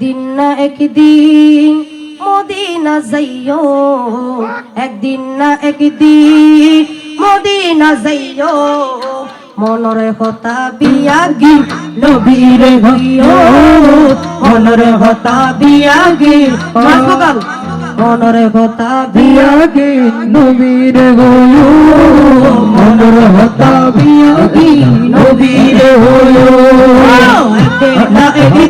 একদিন না একদিন মদিনা যাইও। একদিন না একদিন মদিনা যাইও। মনরে হতা বিয়াগি নবীরে হইও। মনরে হতা বিয়াগি মাসবকাল মনরে হতা বিয়াগি নবীরে হইও। মনরে হতা বিয়াগি নবীরে হইও। একদিন না একদিন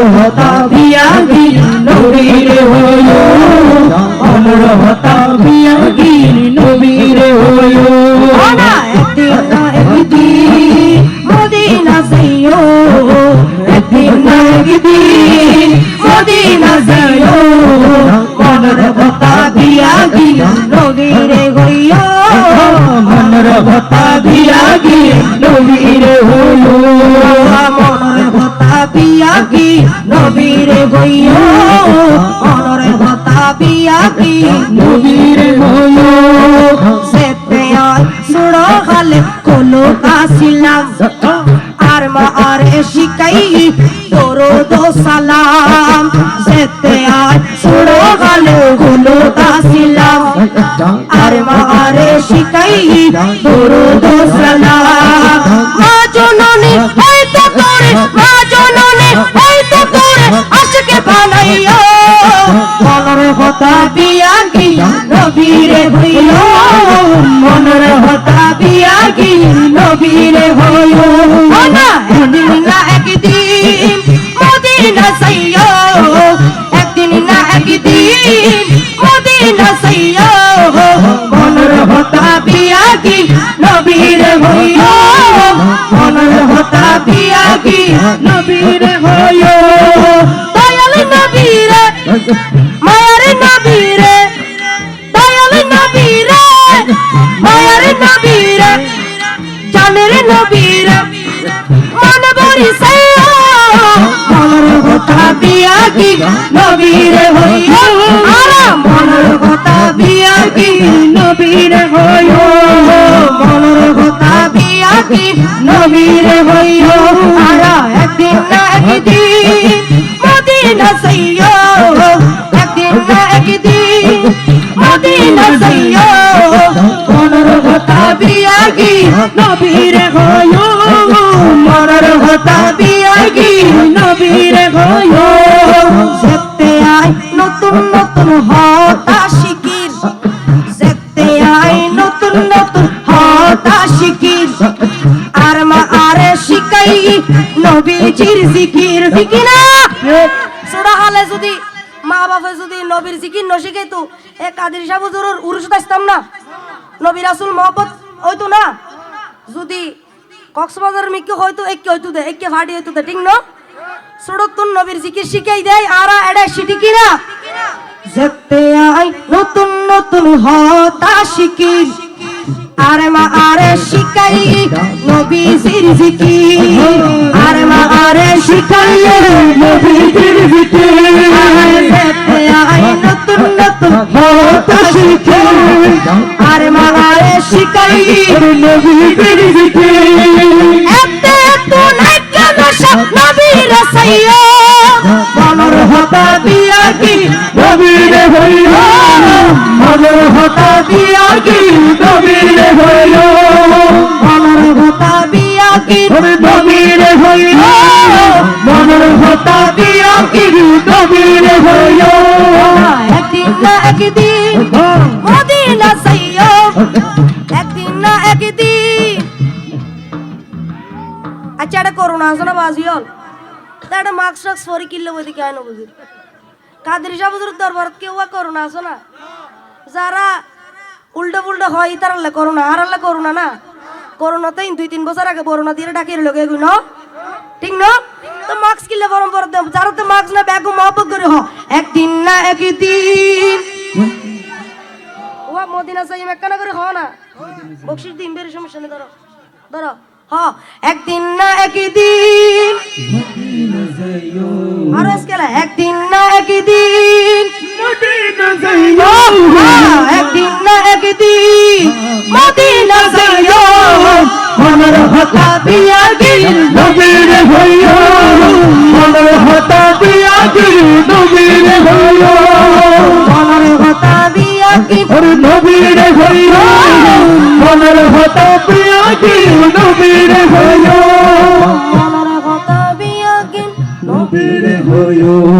মনের হতা বিয়াগি নবীর হইও। অনুরহতা বিয়াগি নবীরে হইও। না একদিন না একদিন মদিনা যাইও। একদিন না একদিন মদিনা যাইও। অনুরহতা বিয়াগি নবীরে হইও। অনুরহতা বিয়াগি নবীরে হইও অনুরহতা বিয়াগি নবীরে হইও অনুরহতা বিয়াগি নবীরে হইও সেতে আয় সুড়ো খালে কোলো কাছিলাম আর মা আর শিকাই তোরো দো সালাম। সেতে আয় সুড়ো খালে কোলো কাছিলাম আর মা আর শিকাই তোরো হতা বিয়াগি নবীরে হইল। মনের হতা বিয়াগি নবীরে হইল। একদিন না একদিন মদিনা সাইয়ো একদিন না একদিন মদিনা সাইয়ো মনের হতা বিয়াগি নবীরে হইল। মনের হতা বিয়াগি নবীরে হইল। নবীরে মন বরি সাইয়া মনের কথা বিয়া কি মনের কথা নবীরে বিয়াগি নবীরে হইও মনের কথা বিয়াগি নবীরে সত্যে আয় নতুন নতুন হতা শিকির। সত্যে আয় নতুন নতুন হতা শিকির। আর মা আরে শিকাই নবীজির জিকির। ঠিক না? ছোড়া হালে যদি মা বাপে যদি নবীর জিকির ন শিখাইতো এ কাদের সাহেব হুজুরের উরুস আসতাম না? নবী রাসূল মহব্বত হইতো না? যদি কক্সবাজার মিকে হয়তো, একে হয়তো দে, একে ফাটি হয়তো দে, ঠিক না? ছোড়তুন নবীর জিকির শিখাই দেয়, আরা এডা সিটি কিনা? যেতে আই নতুন নতুন হতা শিকির। আরে মা, আরে শিকাই নবীজির জিকির। আরে মা, আরে শিকাই নবীজির জিকির। যেতে আই নতুন নতুন হতা শিকির। মনর হতা দিয়া কি নবীরে হইল মনর হতা দিয়া কি নবীরে হইল মনর হতা দিয়া কি নবীরে হইল মনর হতা দিয়া কি নবীরে হইল আচ্ছা এটা করোনা আছে না বাজিয়ল তা এটা মাস্ক টাক্স পরে কিনলে বই দিকে আইনো বুঝি? কাদের সাহেব হুজুর দরবারত কেউ করোনা আছে না যারা উল্টো পুল্টো হয়, তার করোনা আর আল্লাহ করোনা না করোনাতে দুই তিন বছর আগে করোনা দিয়ে ডাকিয়ে লোকে এগুলো ঠিক না? তো মাস্ক কিনলে বরম পর যারা তো মাস্ক না ব্যাগ মহব্বত করে হ। একদিন না একদিন। ও মদিনা সাইম একখানা করে হ না। বকশিস দিন, বের সমস্যা নেই, ধরো। ধরো। একদিন না একদিন। আরও আজকাল একদিন না একদিন। একদিন না একদিন। মদিনা যাইও। মনের হতা দিয়া গিল। নবীর হইল মনের হত প্রিয়গিন নবীর হইল মনের হত প্রিয়গিন নবীর হইল